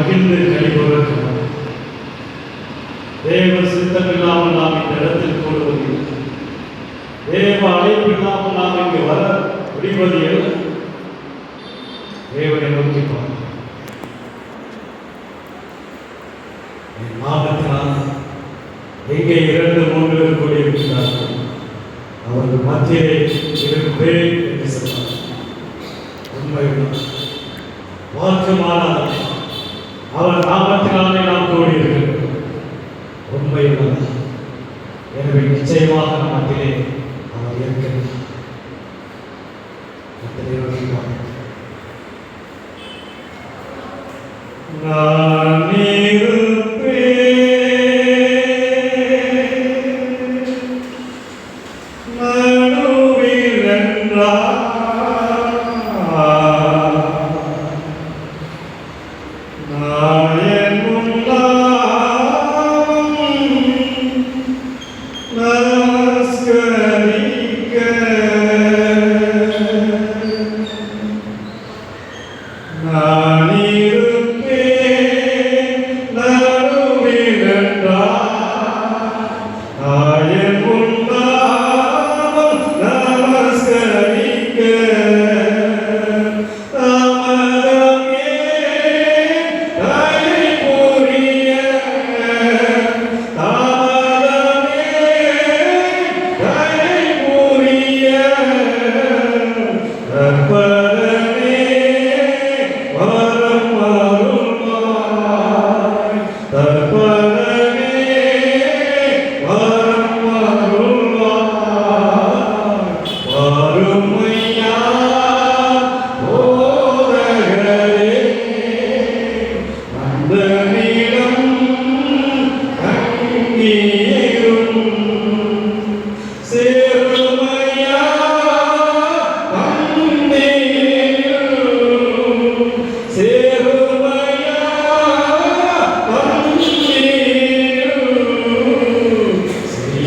மகிழ்ந்து கழிபவர் தேவ சித்தமில்லாமல் நாம் இந்த இடத்தில் கூடுவது தேவ அழைப்பில்லாமல் நாம் இங்கு வர முடிவது தேவனை நோக்கி மாதத்தினால் எங்கே இரண்டு மூன்று கூடியிருக்கிறார்கள் அவர்கள் மத்தியிலே இருக்கிறேன் என்று சொன்னார். உண்மையுடன் மாற்றமான அவர் நாமத்தினாலே நாம் கூடி கூடியிருக்கிறோம் உண்மைதான் எனவே நிச்சயமாக நம் அவர் இருக்கிறார். கர்த்தரை நோக்கி நான் நான்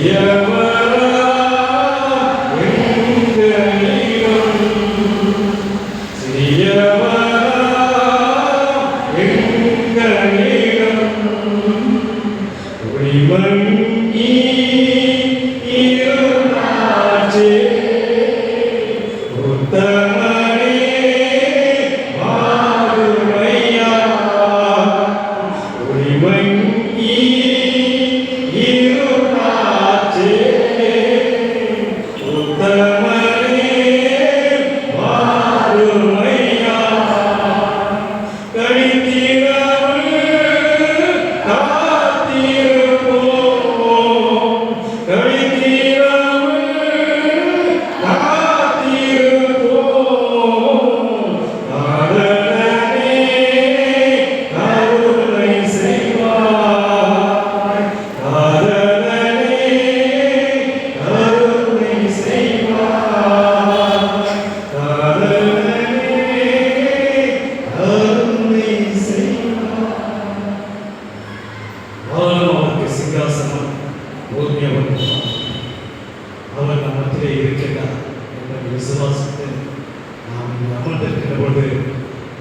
Yeah.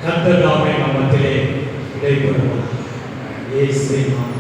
கர்த்தர் தாமே நம் மத்தியிலே இடைபெறுவார் இயேசுவின் நாமத்தில்